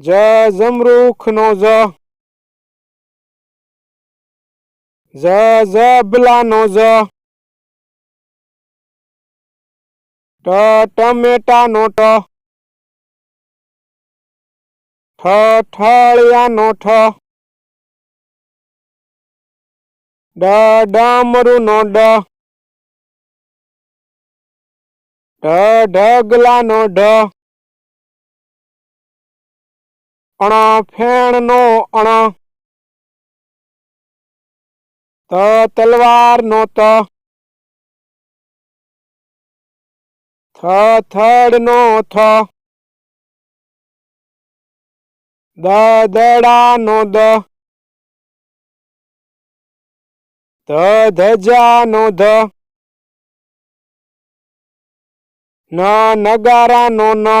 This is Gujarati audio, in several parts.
જ જમરૂખ નો જ. જ ઝબલા નો જ. ટ ટમેટા નો ટ. ઠ ઠળિયા નો ઠ. ડ ડામરું નો ડ. ઢ ઢગલા નો ઢ અણ ફેણ નો અણ. ત તલવાર નો ત. થ થડ નો થ. દ દડા નો દ. ધ ધજા નો ધ. ન નગારા નો.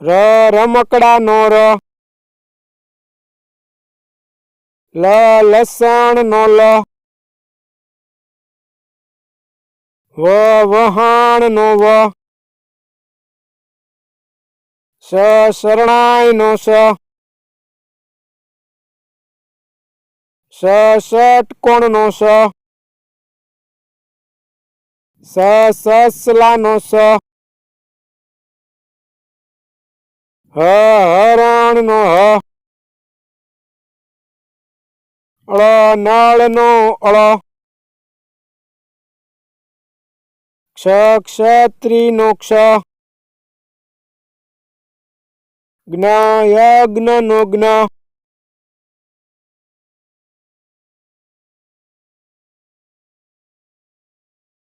ર રમકડા નો ર. લ, લસણ નો લ. વ, વહાણ નો વ. સ, શરણાઈ નો સ. સ, ષટકોણ નો સ, સસલા નો સ. હરણ નો હ નળ નો અળ. ક્ષ ક્ષત્રી નો ક્ષ. જ્ઞ નો જ્ઞ.